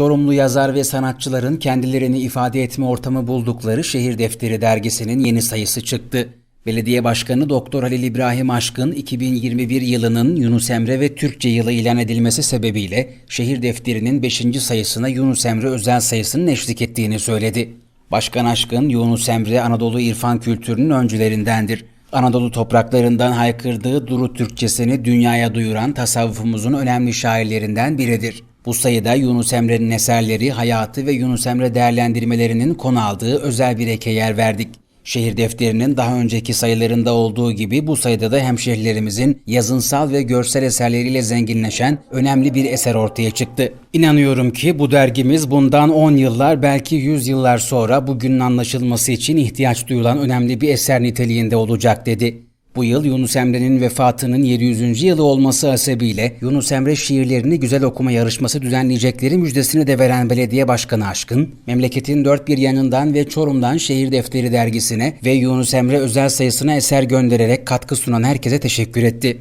Çorumlu yazar ve sanatçıların kendilerini ifade etme ortamı buldukları Şehir Defteri dergisinin yeni sayısı çıktı. Belediye Başkanı Doktor Halil İbrahim Aşkın 2021 yılının Yunus Emre ve Türkçe yılı ilan edilmesi sebebiyle Şehir Defteri'nin 5. sayısına Yunus Emre özel sayısının eşlik ettiğini söyledi. Başkan Aşkın, Yunus Emre Anadolu irfan kültürünün öncülerindendir. Anadolu topraklarından haykırdığı Duru Türkçesini dünyaya duyuran tasavvufumuzun önemli şairlerinden biridir. Bu sayıda Yunus Emre'nin eserleri, hayatı ve Yunus Emre değerlendirmelerinin konu aldığı özel bir eke yer verdik. Şehir defterinin daha önceki sayılarında olduğu gibi bu sayıda da hemşehrilerimizin yazınsal ve görsel eserleriyle zenginleşen önemli bir eser ortaya çıktı. İnanıyorum ki bu dergimiz bundan 10 yıllar belki 100 yıllar sonra bugünün anlaşılması için ihtiyaç duyulan önemli bir eser niteliğinde olacak dedi. Bu yıl Yunus Emre'nin vefatının 700. yılı olması hasebiyle Yunus Emre şiirlerini güzel okuma yarışması düzenleyecekleri müjdesini de veren belediye başkanı Aşkın, memleketin dört bir yanından ve Çorum'dan Şehir Defteri dergisine ve Yunus Emre özel sayısına eser göndererek katkı sunan herkese teşekkür etti.